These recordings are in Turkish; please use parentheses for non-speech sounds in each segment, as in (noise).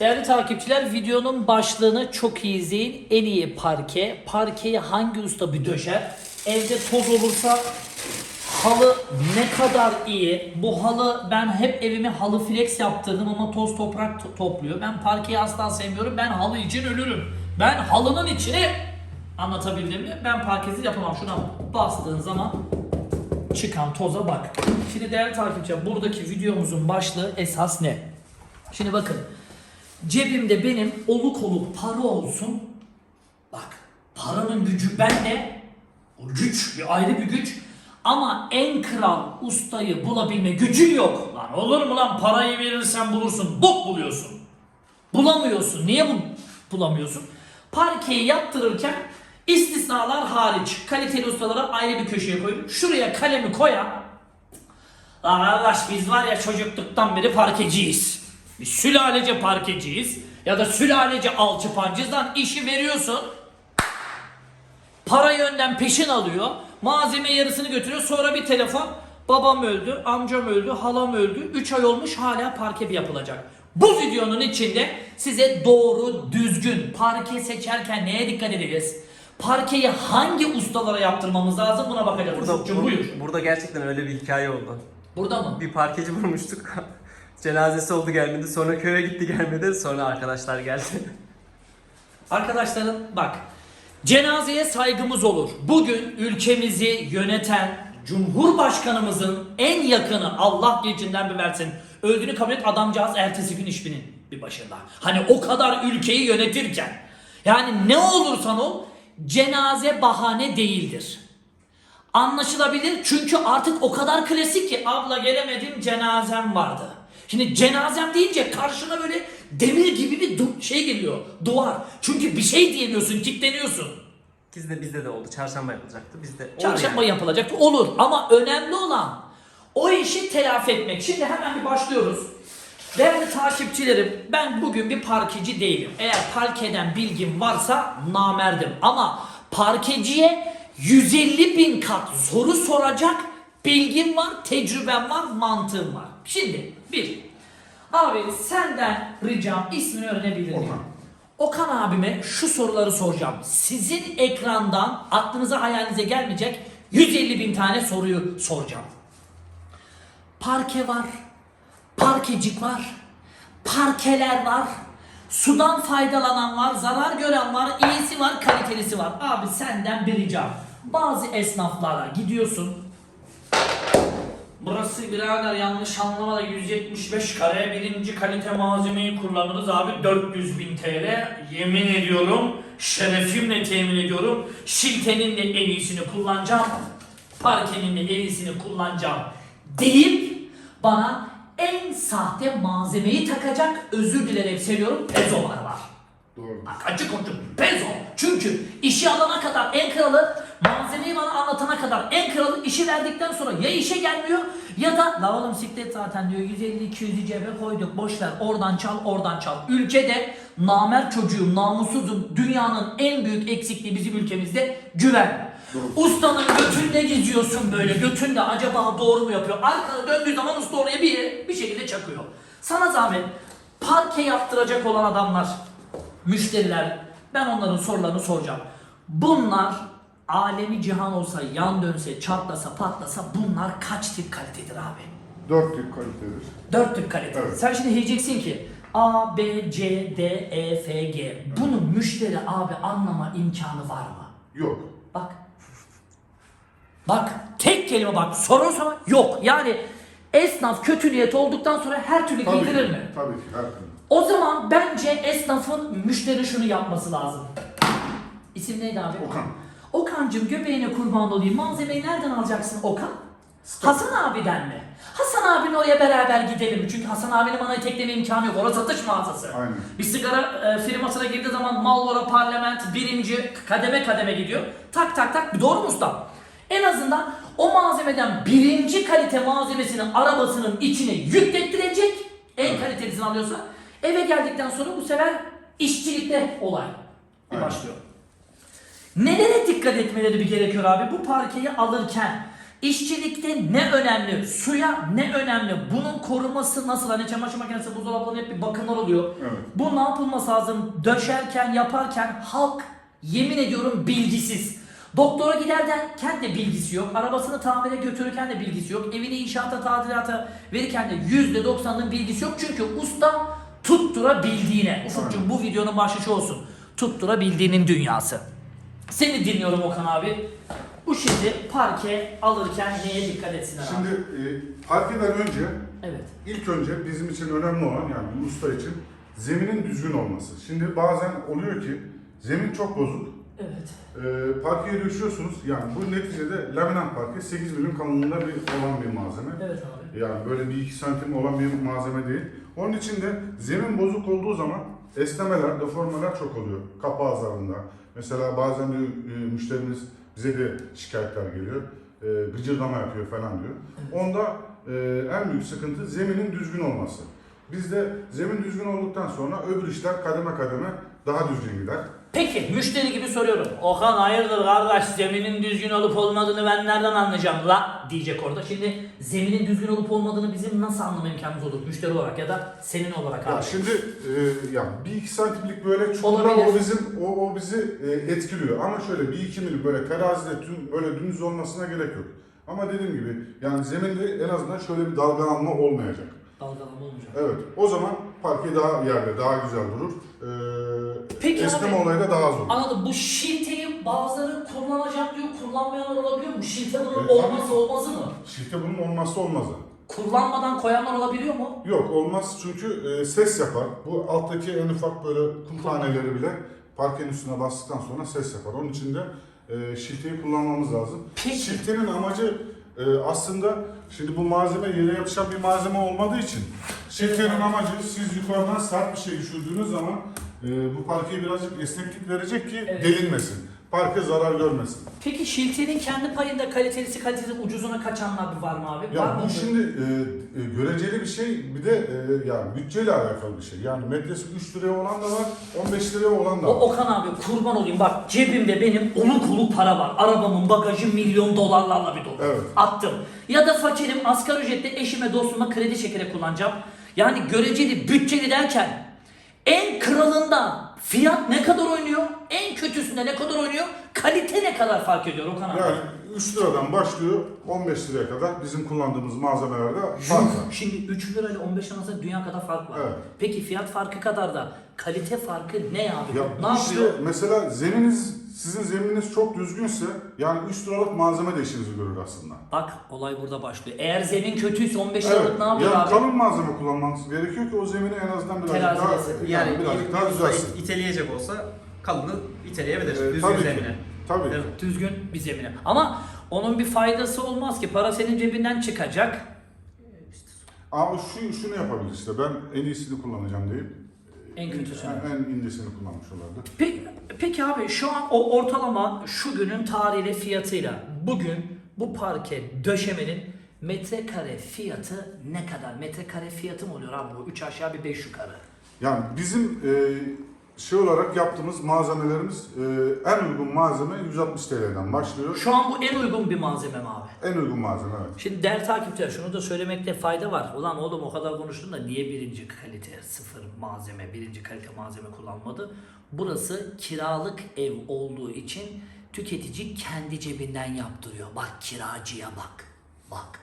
Değerli takipçiler videonun başlığını çok iyi izleyin. En iyi parke. Parkeyi hangi usta bir döşer? Evde toz olursa halı ne kadar iyi. Bu halı ben hep evime halı flex yaptırdım ama toz toprak to- topluyor. Ben parkeyi asla sevmiyorum. Ben halı için ölürüm. Ben halının içine anlatabildim mi? Ben parkesiz yapamam. Şuna bastığın zaman çıkan toza bak. Şimdi değerli takipçiler buradaki videomuzun başlığı esas ne? Şimdi bakın. Cebimde benim oluk oluk para olsun. Bak paranın gücü bende. O güç bir ayrı bir güç. Ama en kral ustayı bulabilme gücün yok. Lan olur mu lan parayı verirsen bulursun. Bok buluyorsun. Bulamıyorsun. Niye bu bulamıyorsun? Parkeyi yaptırırken istisnalar hariç kaliteli ustalara ayrı bir köşeye koyup şuraya kalemi koyan Lan arkadaş biz var ya çocukluktan beri parkeciyiz. Biz sülalece parkeciyiz. Ya da sülalece alçıpancıyız lan işi veriyorsun. Parayı önden peşin alıyor. Malzeme yarısını götürüyor. Sonra bir telefon. Babam öldü, amcam öldü, halam öldü. 3 ay olmuş hala parke bir yapılacak. Bu videonun içinde size doğru, düzgün parke seçerken neye dikkat edeceğiz? Parkeyi hangi ustalara yaptırmamız lazım buna bakacağız. Burada, Ufukcuğum, buyur. burada gerçekten öyle bir hikaye oldu. Burada mı? Bir parkeci vurmuştuk. Cenazesi oldu gelmedi. Sonra köye gitti gelmedi. Sonra arkadaşlar geldi. Arkadaşlarım bak cenazeye saygımız olur. Bugün ülkemizi yöneten Cumhurbaşkanımızın en yakını Allah geçinden bir versin. Öldüğünü kabul et adamcağız ertesi gün işbinin bir başında. Hani o kadar ülkeyi yönetirken. Yani ne olursan ol cenaze bahane değildir. Anlaşılabilir çünkü artık o kadar klasik ki abla gelemedim cenazem vardı. Şimdi cenazem deyince karşına böyle demir gibi bir şey geliyor duvar. Çünkü bir şey diyemiyorsun kilitleniyorsun. Bizde bizde de oldu. Çarşamba yapılacaktı. Bizde Çarşamba yani. yapılacak olur ama önemli olan o işi telafi etmek. Şimdi hemen bir başlıyoruz. Değerli takipçilerim ben bugün bir parkeci değilim. Eğer parkeden bilgim varsa namerdim. Ama parkeciye 150 bin kat soru soracak bilgim var, tecrübem var, mantığım var. Şimdi bir, abi senden ricam ismini öğrenebilir miyim? Okan. Okan abime şu soruları soracağım. Sizin ekrandan aklınıza hayalinize gelmeyecek 150 bin tane soruyu soracağım. Parke var, parkecik var, parkeler var, sudan faydalanan var, zarar gören var, iyisi var, kalitelisi var. Abi senden bir ricam. Bazı esnaflara gidiyorsun, Burası birader yanlış anlama da 175 kare birinci kalite malzemeyi kullanırız abi 400 bin TL yemin ediyorum şerefimle temin ediyorum şiltenin de en iyisini kullanacağım parkenin de en iyisini kullanacağım deyip bana en sahte malzemeyi takacak özür dilerim seviyorum pezolar var. Doğru. Bak açık konuşayım. Pezo. Çünkü işi alana kadar en kralı, malzemeyi bana anlatana kadar en kralı işi verdikten sonra ya işe gelmiyor ya da la oğlum siklet zaten diyor 150-200'ü cebe koyduk boş ver oradan çal oradan çal. Ülkede namer çocuğum namussuzum dünyanın en büyük eksikliği bizim ülkemizde güven. Ustanın götünde geziyorsun böyle götünde acaba doğru mu yapıyor? Arkana döndüğü zaman usta oraya bir yere bir şekilde çakıyor. Sana zahmet parke yaptıracak olan adamlar müşteriler ben onların sorularını soracağım. Bunlar alemi cihan olsa, yan dönse, çatlasa, patlasa bunlar kaç tip kalitedir abi? Dört tip kalitedir. Dört tip kalite. Evet. Sen şimdi diyeceksin ki A, B, C, D, E, F, G. Bunu müşteri abi anlama imkanı var mı? Yok. Bak. Bak tek kelime bak sorarsa yok. Yani esnaf kötü niyet olduktan sonra her türlü Tabii giydirir ki. mi? Tabii ki. Her türlü. O zaman bence esnafın müşteri şunu yapması lazım. İsim neydi abi? Okan. Okan'cım göbeğine kurban olayım. Malzemeyi nereden alacaksın Okan? Hasan abiden mi? Hasan abinin oraya beraber gidelim. Çünkü Hasan abinin bana itekleme imkanı yok. Orası satış mağazası. Aynen. Bir sigara e, firmasına girdiği zaman Marlboro Parlament birinci kademe kademe gidiyor. Tak tak tak. Doğru mu usta? En azından o malzemeden birinci kalite malzemesini arabasının içine yüklettirecek. En Evet. kalitelisini alıyorsa. Eve geldikten sonra bu sefer işçilikte olay Aynen. başlıyor. Nelere dikkat etmeleri bir gerekiyor abi? Bu parkeyi alırken İşçilikte ne önemli? Suya ne önemli? Bunun koruması nasıl? Hani çamaşır makinesi, buzdolaplarının hep bir bakımlar oluyor. Evet. Bu ne yapılması lazım? Döşerken, yaparken halk yemin ediyorum bilgisiz. Doktora giderken de bilgisi yok. Arabasını tamire götürürken de bilgisi yok. Evini inşaata, tadilata verirken de %90'ın bilgisi yok. Çünkü usta tutturabildiğine. Ufukcuğum bu videonun başlığı olsun. Tutturabildiğinin dünyası. Seni dinliyorum Okan abi. Bu şimdi parke alırken neye dikkat etsinler abi? Şimdi e, parkeden önce Evet. ilk önce bizim için önemli olan yani bir usta için zeminin düzgün olması. Şimdi bazen oluyor ki zemin çok bozuk. Evet. E, parkeye düşüyorsunuz. Yani bu neticede laminat parke 8 milim kalınlığında bir olan bir malzeme. Evet abi. Yani böyle bir iki santim olan bir malzeme değil. Onun için de zemin bozuk olduğu zaman esnemeler, deformeler çok oluyor. Kapı azarında. Mesela bazen diyor, e, müşterimiz bize de şikayetler geliyor. E, gıcırdama yapıyor falan diyor. Onda e, en büyük sıkıntı zeminin düzgün olması. Bizde zemin düzgün olduktan sonra öbür işler kademe kademe daha düzgün gider. Peki müşteri gibi soruyorum. Okan hayırdır kardeş zeminin düzgün olup olmadığını ben nereden anlayacağım la diyecek orada. Şimdi zeminin düzgün olup olmadığını bizim nasıl anlama imkanımız olur müşteri olarak ya da senin olarak Ya abi. şimdi e, ya bir iki santimlik böyle Olabilir. o bizim o, o bizi e, etkiliyor. Ama şöyle bir iki milim böyle terazide tüm böyle dümdüz olmasına gerek yok. Ama dediğim gibi yani zeminde en azından şöyle bir dalgalanma olmayacak. Dalgalama olmayacak. Evet. O zaman parke daha yerde daha güzel durur. Ee, Peki esneme abi. olayı da daha az olur. Anladım. Bu şilteyi bazıları kullanacak diyor, kullanmayanlar olabiliyor mu? Şilte bunun Evet, olması tabii. olmazı mı? Şirke bunun olmazsa olmazı. Kullanmadan koyanlar olabiliyor mu? Yok olmaz çünkü e, ses yapar. Bu alttaki en ufak böyle kum taneleri bile parkenin üstüne bastıktan sonra ses yapar. Onun için de e, şilteyi kullanmamız lazım. Peki. Şiltenin amacı e, aslında şimdi bu malzeme yere yapışan bir malzeme olmadığı için şiltenin amacı siz yukarıdan sert bir şey düşürdüğünüz zaman e, bu parkeye birazcık esneklik verecek ki Evet. delinmesin. Parke zarar görmesin. Peki şiltenin kendi payında kalitelisi kalitesi ucuzuna kaçanlar var mı abi? var Ya mı? bu şimdi e, e, göreceli bir şey bir de e, yani bütçeyle alakalı bir şey. Yani metresi 3 liraya olan da var, 15 liraya olan da O var. Okan abi kurban olayım bak cebimde benim oluk oluk para var. Arabamın bagajı milyon dolarlarla bir dolu. Evet. Attım. Ya da fakirim asgari ücretle eşime dostuma kredi çekerek kullanacağım. Yani göreceli bütçeli derken en kralında fiyat ne kadar oynuyor? En kötüsünde ne kadar oynuyor? Kalite ne kadar fark ediyor Okan abi? Yani 3 liradan başlıyor 15 liraya kadar bizim kullandığımız malzemelerde fark var. Şimdi 3 lira ile 15 lira arasında dünya kadar fark var. Evet. Peki fiyat farkı kadar da kalite farkı ne abi? Ya ne işte yapıyor? mesela zeminiz sizin zemininiz çok düzgünse yani 3 liralık malzeme de işinizi görür aslında. Bak olay burada başlıyor. Eğer zemin kötüyse 15 liralık ne yapıyor yani abi? kalın malzeme kullanmanız gerekiyor ki o zemini en azından birazcık daha, Terazilesi. yani, Yani birazcık bir daha düzelsin. iteleyecek olsa kalını iteleyebilir. Ee, düzgün tabii ki. zemine. Tabii mi? Düzgün bir zemine. Ama onun bir faydası olmaz ki. Para senin cebinden çıkacak. Ama şu şunu yapabilir işte ben en iyisini kullanacağım deyip En kötüsünü. en, en incesini kullanmış olardı. Peki, peki abi şu an o ortalama şu günün tarihiyle fiyatıyla bugün bu parke döşemenin metrekare fiyatı ne kadar? Metrekare fiyatı mı oluyor abi bu? 3 aşağı bir 5 yukarı. Yani bizim e, şey olarak yaptığımız malzemelerimiz e, en uygun malzeme 160 TL'den başlıyor. Şu an bu en uygun bir malzeme mi abi? En uygun malzeme evet. Şimdi değerli takipçiler şunu da söylemekte fayda var. Ulan oğlum o kadar konuştun da niye birinci kalite sıfır malzeme, birinci kalite malzeme kullanmadı? Burası kiralık ev olduğu için tüketici kendi cebinden yaptırıyor. Bak kiracıya bak. Bak.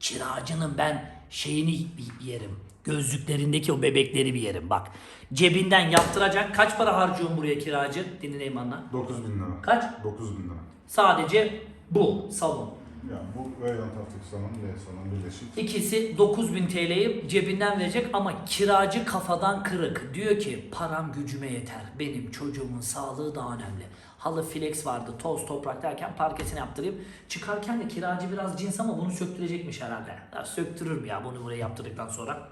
Kiracının ben şeyini bir yerim. Gözlüklerindeki o bebekleri bir yerim bak. Cebinden yaptıracak. Kaç para harcıyorsun buraya kiracı? Dinleyin bana. 9000 lira. Kaç? 9000 lira. Sadece bu salon. Yani bu Reyhan Tatlık salonu ve salon birleşik. İkisi 9000 TL'yi cebinden verecek ama kiracı kafadan kırık. Diyor ki param gücüme yeter. Benim çocuğumun sağlığı daha önemli. Halı flex vardı toz toprak derken parkesini yaptırayım. Çıkarken de kiracı biraz cins ama bunu söktürecekmiş herhalde. Ya söktürür mü ya bunu buraya yaptırdıktan sonra?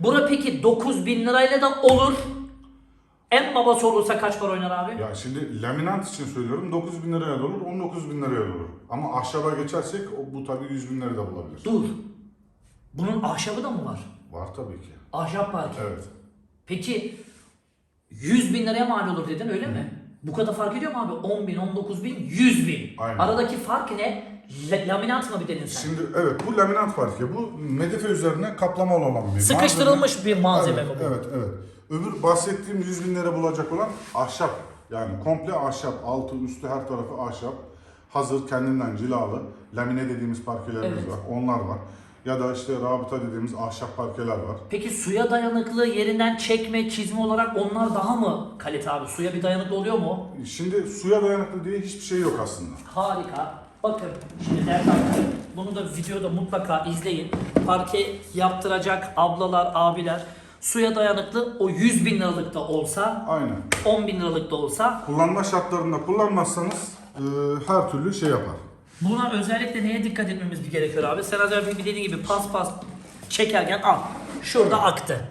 Bura peki 9000 lirayla da olur. En babası olursa kaç para oynar abi? Ya şimdi laminat için söylüyorum 9000 liraya da olur 19 bin liraya da olur. Ama ahşaba geçersek o, bu tabii 100 bin liraya da bulabilir. Dur. Bunun ahşabı da mı var? Var tabii ki. Ahşap parke. Evet. Peki 100 bin liraya mal olur dedin öyle mi? Bu kadar fark ediyor mu abi? 10 bin, 19 bin, 100 bin. Aynen. Aradaki fark ne? La- laminat mı bir dedin sen? Şimdi evet bu laminat parke. Bu medife üzerine kaplamalı olan bir Sıkıştırılmış malzeme. bir malzeme evet, bu? Evet evet. Öbür bahsettiğim 100 bin lira bulacak olan ahşap. Yani komple ahşap. Altı üstü her tarafı ahşap. Hazır kendinden cilalı. Lamine dediğimiz parkelerimiz Evet. var. Onlar var. Ya da işte rabıta dediğimiz ahşap parkeler var. Peki suya dayanıklı yerinden çekme, çizme olarak onlar daha mı kalite abi? Suya bir dayanıklı oluyor mu? Şimdi suya dayanıklı diye hiçbir şey yok aslında. Harika. Bakın şimdi değerli bunu da videoda mutlaka izleyin. Parke yaptıracak ablalar, abiler suya dayanıklı o 100 bin liralık da olsa, Aynen. 10 bin liralık da olsa Kullanma şartlarında kullanmazsanız e, her türlü şey yapar. buna özellikle neye dikkat etmemiz gerekiyor abi? Sen az önce dediğin gibi pas pas çekerken al. Şurada aktı.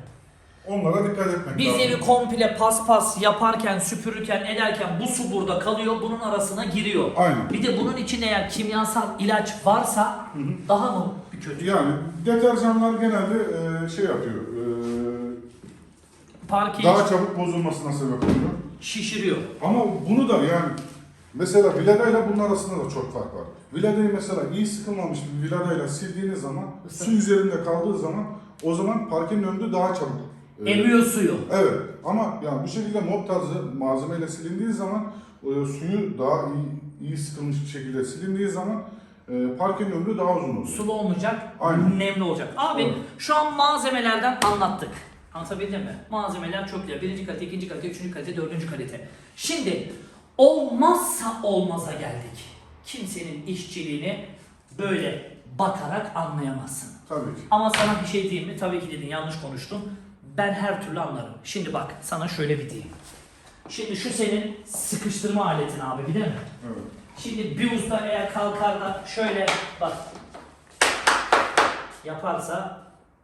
Onlara dikkat etmek Biz lazım. evi komple paspas yaparken, süpürürken, ederken bu su burada kalıyor, bunun arasına giriyor. Aynen. Bir de bunun için eğer kimyasal ilaç varsa daha mı kötü? Yani deterjanlar genelde e, şey yapıyor. E, Parkeyi daha çabuk bozulmasına sebep oluyor. şişiriyor. Ama bunu da yani mesela Vileda ile bunun arasında da çok fark var. Vilada'yı mesela iyi sıkılmamış bir Vilada ile sildiğiniz zaman su üzerinde kaldığı zaman o zaman parkenin ömrü daha çabuk. E, Emiyor suyu. Evet ama yani bu şekilde mop tarzı malzemeyle silindiği zaman e, suyu daha iyi, iyi sıkılmış bir şekilde silindiği zaman e, parkenin ömrü daha uzun oluyor. Sulu olmayacak, Aynen. nemli olacak. Abi Evet. şu an malzemelerden anlattık. Anlatabildim mi? Malzemeler çok güzel. Birinci kalite, ikinci kalite, üçüncü kalite, dördüncü kalite. Şimdi olmazsa olmaza geldik. Kimsenin işçiliğini böyle bakarak anlayamazsın. Tabii ki. Ama sana bir şey diyeyim mi? Tabii ki dedin yanlış konuştun. Ben her türlü anlarım. Şimdi bak sana şöyle bir diyeyim. Şimdi şu senin sıkıştırma aletin abi değil mi? Evet. Şimdi bir usta eğer kalkar da şöyle bak yaparsa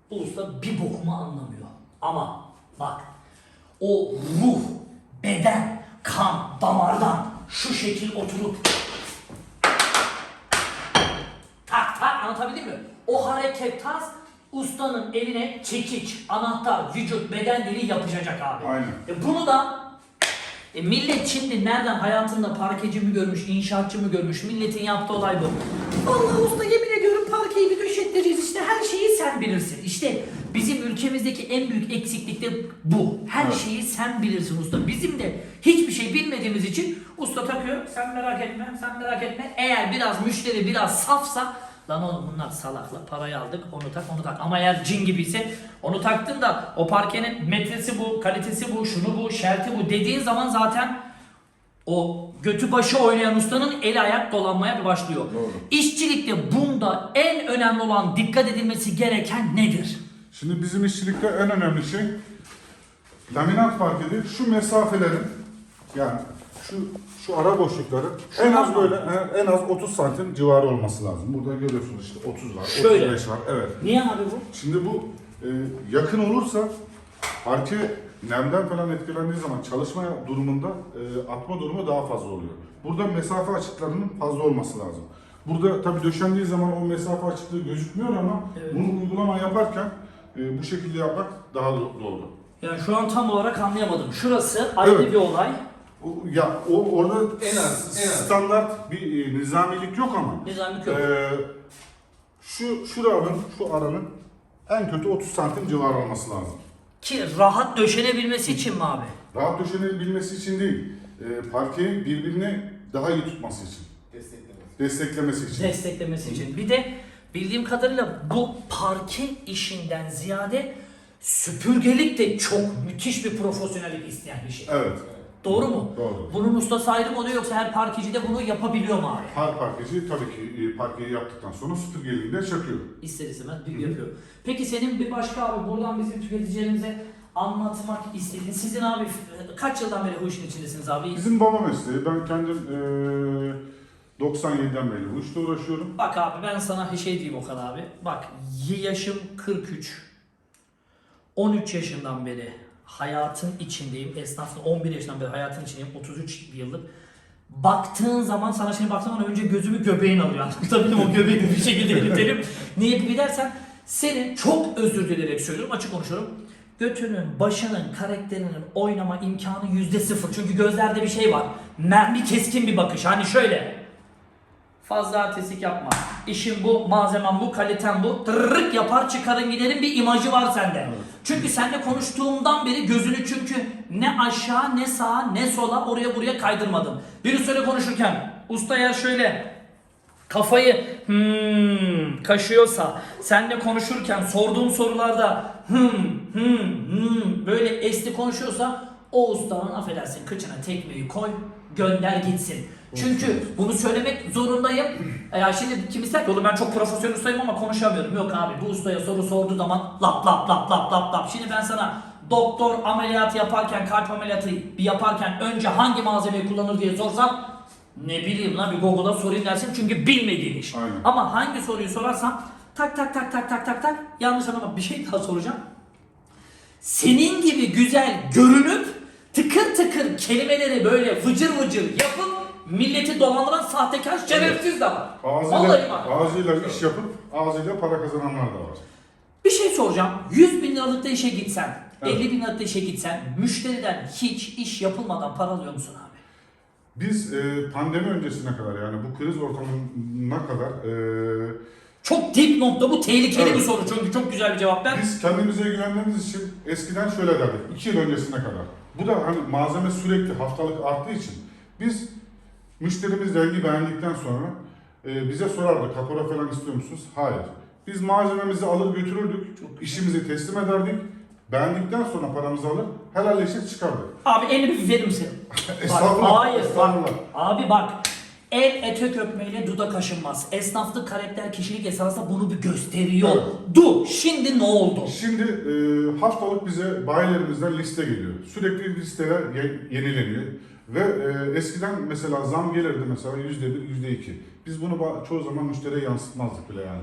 bu usta bir bokumu anlamıyor. Ama bak o ruh, beden, kan, damardan şu şekil oturup tak tak anlatabildim mi? O hareket tarz ustanın eline çekiç, anahtar, vücut, beden dili yapışacak abi. Aynen. E bunu da e millet şimdi nereden hayatında parkeci mi görmüş, inşaatçı mı görmüş, milletin yaptığı olay bu. Allah usta yemin ediyorum parkeyi bir döşettireceğiz işte her şeyi sen bilirsin. İşte bizim ülkemizdeki en büyük eksiklik de bu. Her Evet. şeyi sen bilirsin usta. Bizim de hiçbir şey bilmediğimiz için usta takıyor. Sen merak etme, sen merak etme. Eğer biraz müşteri biraz safsa Lan oğlum bunlar salakla parayı aldık onu tak onu tak ama eğer cin gibiyse onu taktın da o parkenin metresi bu kalitesi bu şunu bu şerti bu dediğin zaman zaten o götü başı oynayan ustanın eli ayak dolanmaya başlıyor. Doğru. İşçilikte bunda en önemli olan dikkat edilmesi gereken nedir? Şimdi bizim işçilikte en önemli şey laminat parkede şu mesafelerin yani şu şu ara boşlukları en Şunlar az böyle en az 30 santim civarı olması lazım. Burada görüyorsunuz işte 30 var, Şöyle. 35 var. Evet. Niye abi bu? Şimdi bu e, yakın olursa parke nemden falan etkilendiği zaman çalışma durumunda e, atma durumu daha fazla oluyor. Burada mesafe açıklarının fazla olması lazım. Burada tabii döşendiği zaman o mesafe açıklığı gözükmüyor ama Evet. bunu uygulama yaparken e, bu şekilde yapmak daha do- doğru. Yani şu an tam olarak anlayamadım. Şurası ayrı Evet. bir olay. O- Ya o orada En az, en az. standart bir e, nizamilik yok ama Nizamlık yok. e, şu şuranın şu aranın en kötü 30 santim civarı olması lazım. Ki rahat döşenebilmesi için mi abi? Rahat döşenebilmesi için değil, e, parkeyi birbirine daha iyi tutması için, desteklemesi için. desteklemesi için. Bir de bildiğim kadarıyla bu parke işinden ziyade süpürgelik de çok müthiş bir profesyonellik isteyen bir şey. Evet, Doğru mu? doğru. Bunun ustası ayrı mı oluyor yoksa her parkeci de bunu yapabiliyor mu abi? Her parkeci tabii ki e, parkeyi yaptıktan sonra süpürgeliğiyle çakıyor. İster istemez bir yapıyor. Peki senin bir başka abi buradan bizim tüketicilerimize anlatmak istediğin, sizin abi kaç yıldan beri bu işin içindesiniz abi? Bizim baba mesleği, ben kendim e, 97'den beri bu işte uğraşıyorum. Bak abi ben sana şey diyeyim Okan abi. Bak yaşım 43. 13 yaşından beri hayatın içindeyim. Esnafın 11 yaşından beri hayatın içindeyim. 33 yıllık. Baktığın zaman sana şimdi baktığım zaman önce gözümü göbeğin alıyor. (laughs) Anlatabildim o göbeği bir şekilde (laughs) eritelim. Niye bir dersen senin çok özür dilerim söylüyorum açık konuşuyorum. Götünün, başının, karakterinin oynama imkanı yüzde sıfır. Çünkü gözlerde bir şey var. Mermi keskin bir bakış. Hani şöyle. Fazla artistik yapma. İşin bu, malzemem bu, kaliten bu. Tırırık yapar çıkarın giderin bir imajı var sende. Çünkü seninle konuştuğumdan beri gözünü çünkü ne aşağı ne sağa ne sola oraya buraya kaydırmadım. Biri söyle konuşurken ustaya şöyle kafayı hmm kaşıyorsa senle konuşurken sorduğum sorularda hmm hmm hmm böyle esli konuşuyorsa o ustanın affedersin kıçına tekmeyi koy gönder gitsin. Çünkü bunu söylemek zorundayım. Ya şimdi kim ister ki oğlum ben çok profesyonel ustayım ama konuşamıyorum. Yok abi bu ustaya soru sorduğu zaman lap lap lap lap lap lap. Şimdi ben sana doktor ameliyatı yaparken kalp ameliyatı bir yaparken önce hangi malzemeyi kullanır diye sorsam ne bileyim lan bir Google'a sorayım dersin çünkü bilmediğin iş. Aynen. Ama hangi soruyu sorarsam tak tak tak tak tak tak tak yanlış anlama bir şey daha soracağım. Senin gibi güzel görünüp tıkır tıkır kelimeleri böyle vıcır vıcır yapıp milleti dolandıran sahtekar şerefsiz de var. Vallahi Ağzıyla, ağzıyla iş yapıp ağzıyla para kazananlar da var. Bir şey soracağım. 100 bin liralık da işe gitsen, Evet. 50 bin liralık da işe gitsen müşteriden hiç iş yapılmadan para alıyor musun abi? Biz e, pandemi öncesine kadar yani bu kriz ortamına kadar e, Çok dip nokta bu tehlikeli Evet. bir soru çünkü çok güzel bir cevap ver. biz kendimize güvenmemiz için eskiden şöyle derdik. 2 yıl öncesine kadar. Bu da hani malzeme sürekli haftalık arttığı için biz müşterimiz rengi beğendikten sonra e, bize sorardı kapora falan istiyor musunuz? Hayır. Biz malzememizi alır götürürdük. işimizi teslim ederdik. Beğendikten sonra paramızı alır helalleşir çıkardık. Abi elini bir verir misin? (laughs) Bak, Estağfurullah, hayır bak. estağfurullah. Abi bak. El ete öpmeyle dudak aşınmaz. Esnaflık karakter kişilik esasında bunu bir gösteriyor. Evet. Du. Şimdi ne oldu? Şimdi e, haftalık bize bayilerimizden liste geliyor. Sürekli listeler ye- yenileniyor. Ve e, eskiden mesela zam gelirdi mesela yüzde bir, yüzde iki. Biz bunu çoğu zaman müşteriye yansıtmazdık bile yani.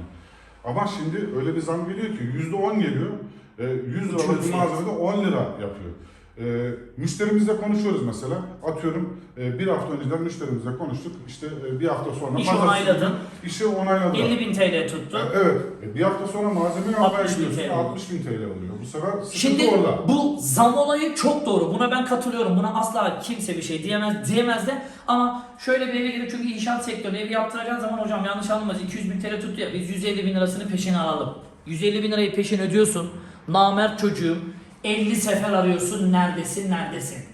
Ama şimdi öyle bir zam geliyor ki yüzde on geliyor. E, 100 liralık malzemede 10 lira yapıyor. E, müşterimizle konuşuyoruz mesela. Atıyorum e, bir hafta önceden müşterimizle konuştuk. İşte e, bir hafta sonra İşi pazartesi onayladın. günü işi onayladılar. 50 bin TL tuttu. E, Evet. E, Bir hafta sonra malzemeyi almaya 60 bin gidiyorsun. TL. 60 bin TL oluyor. Bu sefer sıkıntı Şimdi orada. bu zam olayı çok doğru. Buna ben katılıyorum. Buna asla kimse bir şey diyemez diyemez de. Ama şöyle bir eve girip çünkü inşaat sektörü evi yaptıracağın zaman hocam yanlış anlamaz 200 bin TL tuttu ya biz 150 bin lirasını peşine alalım. 150 bin lirayı peşin ödüyorsun. Namert çocuğum 50 sefer arıyorsun neredesin neredesin.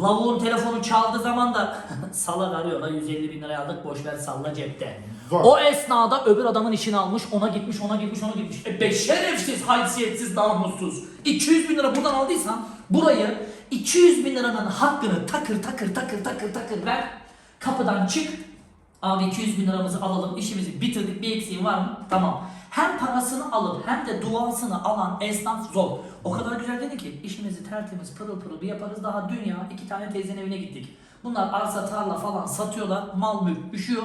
Lavuğun telefonu çaldığı zaman da (laughs) salak arıyor la 150 bin liraya aldık boş ver salla cepte. Var. O esnada öbür adamın işini almış ona gitmiş ona gitmiş ona gitmiş. E be şerefsiz haysiyetsiz namussuz. 200 bin lira buradan aldıysan burayı 200 bin liranın hakkını takır takır takır takır takır ver. Kapıdan çık. Abi 200 bin liramızı alalım işimizi bitirdik bir eksiğin var mı? Tamam. Hem parasını alıp hem de duasını alan esnaf zor. O kadar güzel dedi ki işimizi tertemiz pırıl pırıl bir yaparız. Daha dünya iki tane teyzenin evine gittik. Bunlar arsa tarla falan satıyorlar. Mal mülk üşüyor.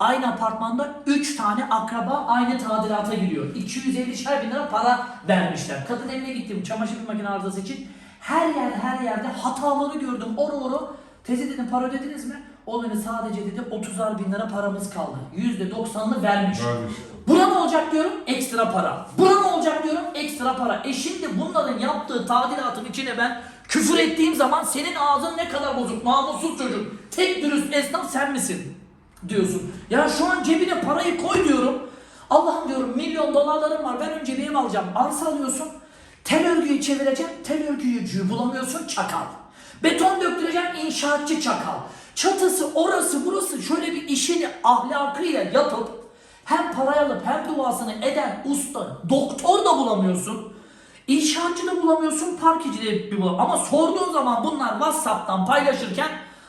Aynı apartmanda 3 tane akraba aynı tadilata giriyor. 250 bin lira para vermişler. Kadın evine gittim çamaşır makine arızası için. Her yer her yerde hataları gördüm. Oru oru. Teyze dedim para ödediniz mi? O dedi sadece dedi 30'ar bin lira paramız kaldı. %90'ını vermiş. Vermiş. Buna ne olacak diyorum? Ekstra para. Buna ne olacak diyorum? Ekstra para. E şimdi bunların yaptığı tadilatın içine ben küfür ettiğim zaman senin ağzın ne kadar bozuk, namussuz çocuk. Tek dürüst esnaf sen misin? Diyorsun. Ya şu an cebine parayı koy diyorum. Allah'ım diyorum milyon dolarlarım var. Ben önce bir ev alacağım. Arsa alıyorsun. Tel örgüyü çevireceğim. Tel örgüyü bulamıyorsun çakal. Beton döktüreceğim inşaatçı çakal. Çatısı orası burası şöyle bir işini ahlakıyla yapıp hem parayı alıp hem duasını eden usta, doktor da bulamıyorsun. İnşaatçı da bulamıyorsun, parkeci de bir bulamıyorsun. Ama sorduğun zaman bunlar WhatsApp'tan paylaşırken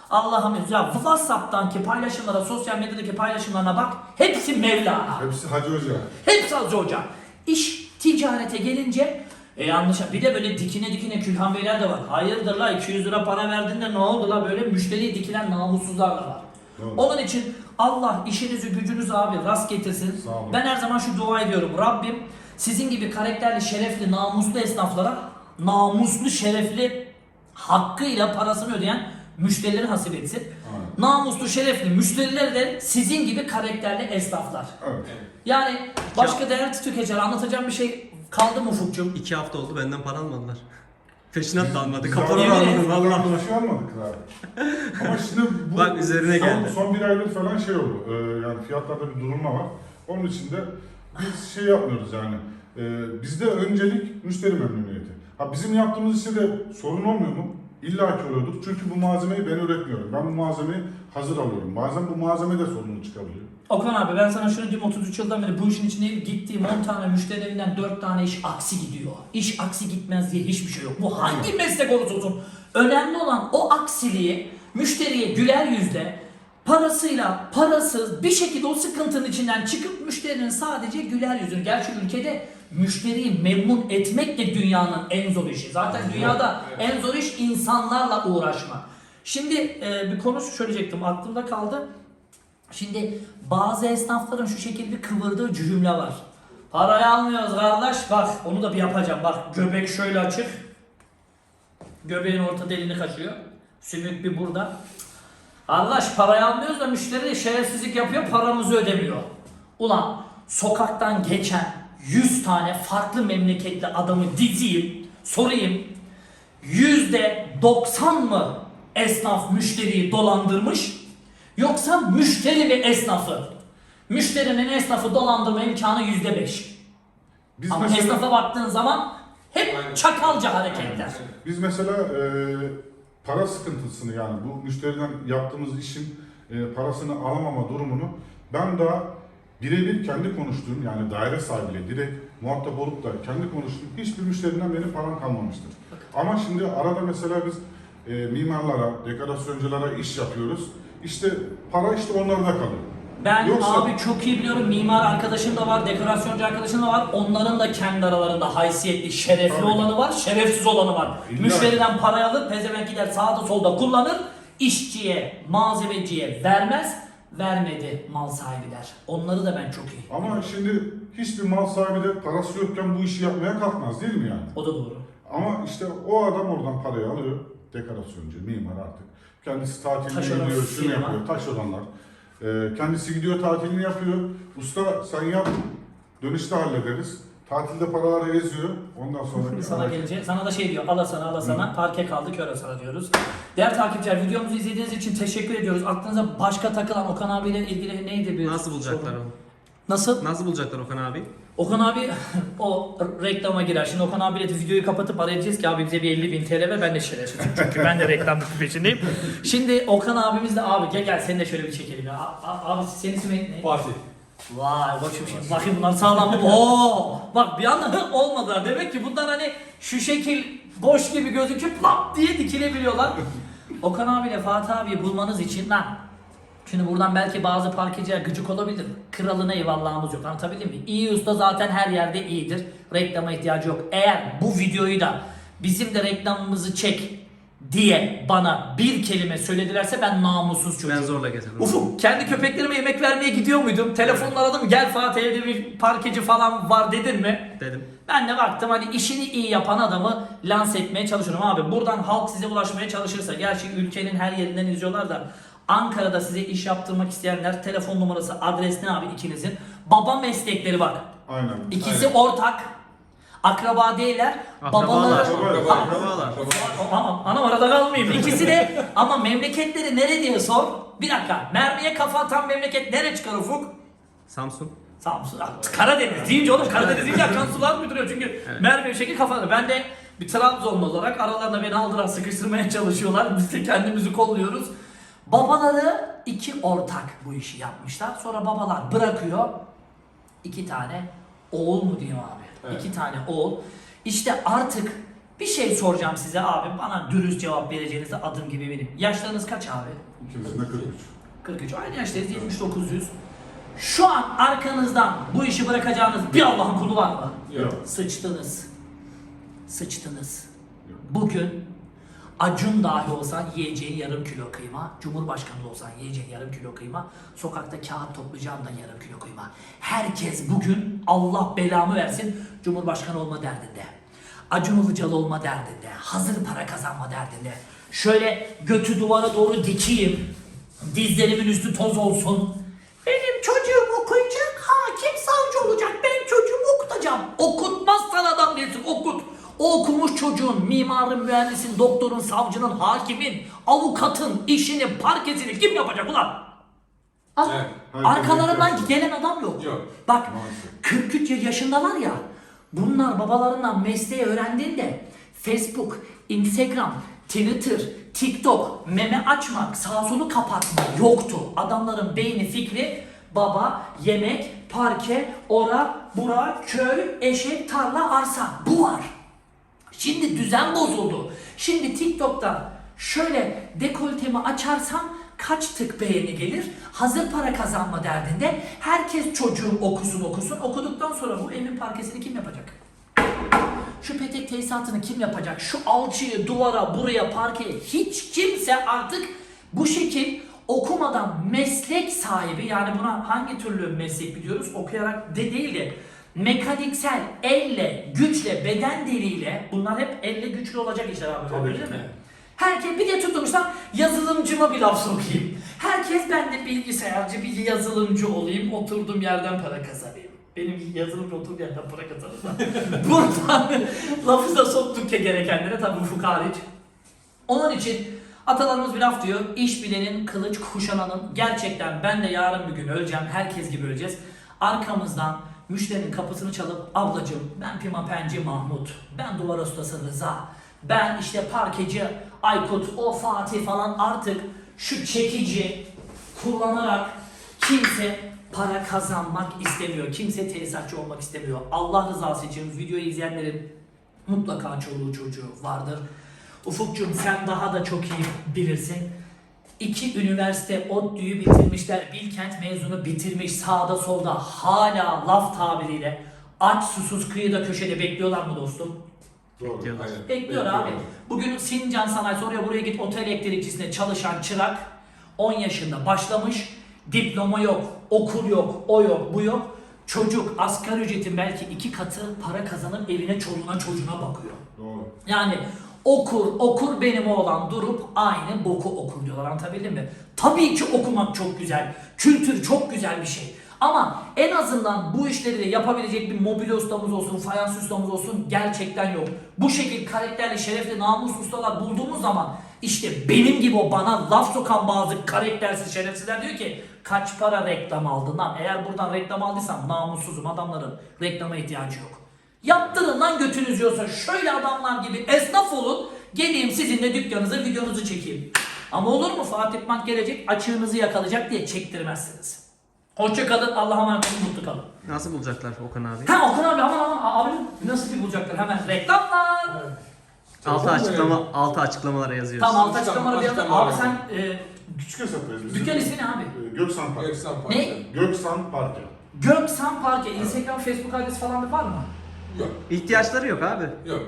Allah'ım ya WhatsApp'tanki paylaşımlara, sosyal medyadaki paylaşımlarına bak. Hepsi Mevlana. Hepsi Hacı Hoca. Hepsi Hacı Hoca. İş ticarete gelince e yanlış. Bir de böyle dikine dikine Külhan Beyler de var. Hayırdır la 200 lira para verdin de ne oldu la böyle müşteriye dikilen namussuzlar da var. Onun için Allah işinizi gücünüzü abi rast getirsin. Ben her zaman şu dua ediyorum. Rabbim sizin gibi karakterli, şerefli, namuslu esnaflara namuslu, şerefli, hakkıyla parasını ödeyen müşterileri hasip etsin. Aynen. Namuslu, şerefli müşteriler de sizin gibi karakterli esnaflar. Evet. Yani başka değerli tüketiciler anlatacağım bir şey kaldı mı Ufukcuğum? İki hafta oldu benden para almadılar. Peşinat da almadı. Biz Kapora da almadı. Bir şey almadık abi. Ama şimdi bu Bak üzerine son, geldi. son bir aydır falan şey oldu. Ee, yani fiyatlarda bir durulma var. Onun için de biz şey yapmıyoruz yani. Ee, bizde öncelik müşteri memnuniyeti. Ha bizim yaptığımız işte de sorun olmuyor mu? İlla ki oluyordur. Çünkü bu malzemeyi ben üretmiyorum. Ben bu malzemeyi hazır alıyorum. Bazen bu malzeme de sorunu çıkabiliyor. Okan abi ben sana şunu diyeyim 33 yıldan beri bu işin içindeyim. Gittiğim 10 tane müşterilerinden 4 tane iş aksi gidiyor. İş aksi gitmez diye hiçbir şey yok. Bu hangi meslek olursa olsun. Önemli olan o aksiliği müşteriye güler yüzle parasıyla parasız bir şekilde o sıkıntının içinden çıkıp müşterinin sadece güler yüzünü. Gerçi ülkede müşteriyi memnun etmek de dünyanın en zor işi. Zaten dünyada en zor iş insanlarla uğraşmak. Şimdi e, bir konu söyleyecektim aklımda kaldı. Şimdi bazı esnafların şu şekilde bir kıvırdığı cümle var. Parayı almıyoruz kardeş bak onu da bir yapacağım bak göbek şöyle açık. Göbeğin orta deliğini kaçıyor. Sümük bir burada. Kardeş parayı almıyoruz da müşteri şerefsizlik yapıyor paramızı ödemiyor. Ulan sokaktan geçen 100 tane farklı memleketli adamı dizeyim sorayım. Yüzde 90 mı esnaf müşteriyi dolandırmış yoksa müşteri ve esnafı? Müşterinin esnafı dolandırma imkanı yüzde beş. Biz Ama mesela, esnafa baktığın zaman hep çakalca hareketler. biz mesela e, para sıkıntısını yani bu müşteriden yaptığımız işin e, parasını alamama durumunu ben daha birebir kendi konuştuğum yani daire sahibiyle direkt muhatap olup da kendi konuştuğum hiçbir müşteriden benim param kalmamıştır. Ama şimdi arada mesela biz e, mimarlara, dekorasyonculara iş yapıyoruz. İşte para işte onlarda kalıyor. Ben Yoksa- abi çok iyi biliyorum mimar arkadaşım da var, dekorasyoncu arkadaşım da var. Onların da kendi aralarında haysiyetli, şerefli Tabii. olanı var, şerefsiz olanı var. İlla. Müşteriden parayı alır, pezevenk gider sağda solda kullanır. işçiye, malzemeciye vermez. Vermedi mal sahibi der. Onları da ben çok iyi. Ama şimdi hiçbir mal sahibi de parası yokken bu işi yapmaya kalkmaz değil mi yani? O da doğru. Ama işte o adam oradan parayı alıyor. Dekorasyoncu, mimar artık. Kendisi tatilini Taşeron gidiyor, şunu yapıyor, taş olanlar. Ee, kendisi gidiyor tatilini yapıyor. Usta sen yap, dönüşte hallederiz. Tatilde paraları eziyor. Ondan sonra (laughs) Sana gelince sana da şey diyor ala sana ala sana parke kaldı kör sana diyoruz. Değerli takipçiler videomuzu izlediğiniz için teşekkür ediyoruz. Aklınıza başka takılan Okan abiyle ilgili neydi bir Nasıl bulacaklar sorun? onu? Nasıl? Nasıl bulacaklar Okan abi? Okan abi (laughs) o reklama girer. Şimdi Okan abiyle de videoyu kapatıp arayacağız ki abi bize bir 50 bin TL ver ben de şerefsizim. Çünkü (laughs) ben de reklamlık peşindeyim. Şimdi Okan abimiz de abi gel gel seni de şöyle bir çekelim ya. A- a- abi senin ismin ne? Fatih. Vay koçum şimdi bakayım bunlar sağlam mı? Oo! Bak bir anda olmadılar. Demek ki bunlar hani şu şekil boş gibi gözüküp lap diye dikilebiliyorlar. (laughs) Okan abiyle Fatih abiyi bulmanız için lan Şimdi buradan belki bazı parkeciler gıcık olabilir. Kralına eyvallahımız yok. Anlatabildim mi? İyi usta zaten her yerde iyidir. Reklama ihtiyacı yok. Eğer bu videoyu da bizim de reklamımızı çek diye bana bir kelime söyledilerse ben namussuz çocuğum. Ben zorla getirdim. Ufuk kendi köpeklerime yemek vermeye gidiyor muydum? Telefonla aradım gel Fatih evde bir parkeci falan var dedin mi? Dedim. Ben de baktım hani işini iyi yapan adamı lanse etmeye çalışıyorum abi. Buradan halk size ulaşmaya çalışırsa gerçi ülkenin her yerinden izliyorlar da Ankara'da size iş yaptırmak isteyenler telefon numarası adres ne abi ikinizin? Baba meslekleri bak. Aynen. İkisi ortak. Akraba değiller. Babaları Akrabalar. Akrabalar. ama anam arada kalmayayım. İkisi de ama memleketleri nere diye sor. Bir dakika. Mermiye kafa atan memleket nere çıkar Ufuk? Samsun. Samsun. Ah, Karadeniz deyince oğlum Karadeniz deyince (laughs) akan sular mı duruyor? Çünkü mermi bir şekilde kafada. Ben de bir Trabzonlu olarak aralarında beni aldıran sıkıştırmaya çalışıyorlar. Biz de kendimizi kolluyoruz. Babaları iki ortak bu işi yapmışlar. Sonra babalar bırakıyor. iki tane oğul mu diyeyim abi? Evet. İki tane oğul. İşte artık bir şey soracağım size abi. Bana dürüst cevap vereceğinize adım gibi benim. Yaşlarınız kaç abi? İkimizin de 43. 43. Aynı yaştayız 7900. Şu an arkanızdan bu işi bırakacağınız bir Allah'ın kulu var mı? Yok. Sıçtınız. Sıçtınız. Yok. Bugün Acun dahi olsan yiyeceğin yarım kilo kıyma, Cumhurbaşkanı olsan yiyeceğin yarım kilo kıyma, sokakta kağıt toplayacağın da yarım kilo kıyma. Herkes bugün Allah belamı versin Cumhurbaşkanı olma derdinde. Acun Ilıcalı olma derdinde. Hazır para kazanma derdinde. Şöyle götü duvara doğru dikeyim. Dizlerimin üstü toz olsun. Benim çocuğum okuyacak, hakim savcı olacak. Ben çocuğumu okutacağım. Okutmazsan adam değilsin, okut. O okumuş çocuğun, mimarın, mühendisin, doktorun, savcının, hakimin, avukatın işini, parkesini kim yapacak ulan? Al. Evet. Arkalarından gelen adam yok. Yok. Bak Maalesef. 43 yaşındalar ya. Bunlar babalarından mesleği öğrendiğinde Facebook, Instagram, Twitter, TikTok, meme açmak, sağ solu kapatmak yoktu. Adamların beyni fikri baba, yemek, parke, ora, bura, köy, eşek, tarla, arsa. Bu var. Şimdi düzen bozuldu. Şimdi TikTok'ta şöyle dekoltemi açarsam kaç tık beğeni gelir? Hazır para kazanma derdinde herkes çocuğum okusun okusun. Okuduktan sonra bu evin parkesini kim yapacak? Şu petek tesisatını kim yapacak? Şu alçıyı duvara, buraya, parkeye hiç kimse artık bu şekil okumadan meslek sahibi yani buna hangi türlü meslek biliyoruz? Okuyarak de değil de mekaniksel, elle, güçle, beden diliyle bunlar hep elle güçlü olacak işler abi. Tabii Öyle ki. mi? Herkes bir de tutmuşlar yazılımcıma bir laf sokayım. Herkes ben de bilgisayarcı bir yazılımcı olayım oturduğum yerden para kazanayım. Benim yazılımcı oturduğum yerden para kazanırım. (laughs) Buradan lafı da soktuk ya gerekenlere tabi ufuk hariç. Onun için atalarımız bir laf diyor. İş bilenin kılıç kuşananın gerçekten ben de yarın bir gün öleceğim. Herkes gibi öleceğiz. Arkamızdan müşterinin kapısını çalıp ablacım ben pimapenci Mahmut. Ben duvar ustası Rıza. Ben işte parkeci Aykut, o Fatih falan artık şu çekici kullanarak kimse para kazanmak istemiyor. Kimse tesisatçı olmak istemiyor. Allah rızası için videoyu izleyenlerin mutlaka çoluğu çocuğu vardır. Ufukcuğum sen daha da çok iyi bilirsin. İki üniversite ODTÜ'yü bitirmişler. Bilkent mezunu bitirmiş sağda solda hala laf tabiriyle aç susuz kıyıda köşede bekliyorlar mı dostum? Doğru. Bekliyorlar. Bekliyor abi. Bugün Sincan Sanayisi oraya buraya git otel elektrikçisine çalışan çırak 10 yaşında başlamış. Diploma yok, okul yok, o yok, bu yok. Çocuk asgari ücretin belki iki katı para kazanıp evine çoluğuna çocuğuna bakıyor. Doğru. Yani okur, okur benim oğlan durup aynı boku okur diyorlar anlatabildim mi? Tabii ki okumak çok güzel, kültür çok güzel bir şey. Ama en azından bu işleri de yapabilecek bir mobilya ustamız olsun, fayans ustamız olsun gerçekten yok. Bu şekil karakterli, şerefli, namus ustalar bulduğumuz zaman işte benim gibi o bana laf sokan bazı karaktersiz şerefsizler diyor ki kaç para reklam aldın lan? Eğer buradan reklam aldıysam namussuzum adamların reklama ihtiyacı yok. Yaptırın lan götünüz yiyorsa şöyle adamlar gibi esnaf olun. Geleyim sizinle dükkanınızı videonuzu çekeyim. Ama olur mu Fatih Bank gelecek açığınızı yakalayacak diye çektirmezsiniz. Hoşça kalın Allah'a emanet olun mutlu kalın. Nasıl bulacaklar Okan abi? Ha Okan abi aman aman abi nasıl bir bulacaklar hemen reklamlar. Altı açıklama altı açıklamalara yazıyoruz. Tamam alt Açıklama- açıklamaları bir açıklama Abi sen e, Küçük hesaplayız biz. dükkan ismi ne abi? Ee, Göksan Park. Göksan Park. Ne? Göksan Park. Göksan Parke, Instagram, Facebook adresi falan var mı? Yok. İhtiyaçları yok abi. Yok.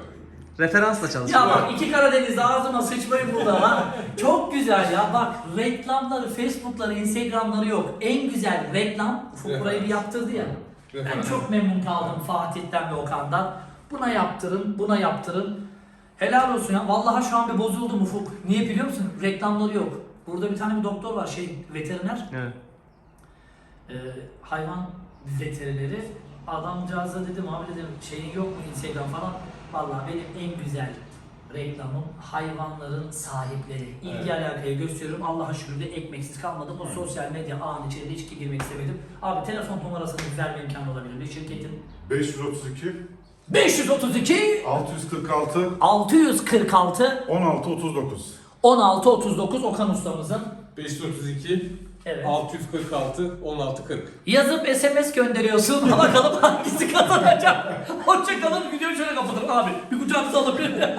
Referansla çalışıyor. Ya bak iki Karadeniz'de ağzıma sıçmayın burada ha. Çok güzel ya bak reklamları, Facebook'ları, Instagram'ları yok. En güzel reklam Ufuk burayı bir yaptırdı ya. Ben Referans. çok memnun kaldım Fatih'ten ve Okan'dan. Buna yaptırın, buna yaptırın. Helal olsun ya. Vallahi şu an bir bozuldum Ufuk. Niye biliyor musun? Reklamları yok. Burada bir tane bir doktor var şey veteriner. Evet. Ee, hayvan veterineri. Adamcağıza dedim abi dedim şeyin yok mu Instagram falan. Vallahi benim en güzel reklamım hayvanların sahipleri. İlgi Evet. alakayı gösteriyorum. Allah'a şükür de ekmeksiz kalmadım. O sosyal medya ağının içine de hiç girmek istemedim. Abi telefon numarasını verme imkanı olabilir mi? Şirketin 532 532 646 646 16 39. 16 39 Okan ustamızın 532 Evet. 646 16 40. Yazıp SMS gönderiyorsun. (laughs) Bakalım hangisi kazanacak. Hoşçakalın. Videoyu şöyle kapatın abi. Bir kucağınıza alabilir (laughs)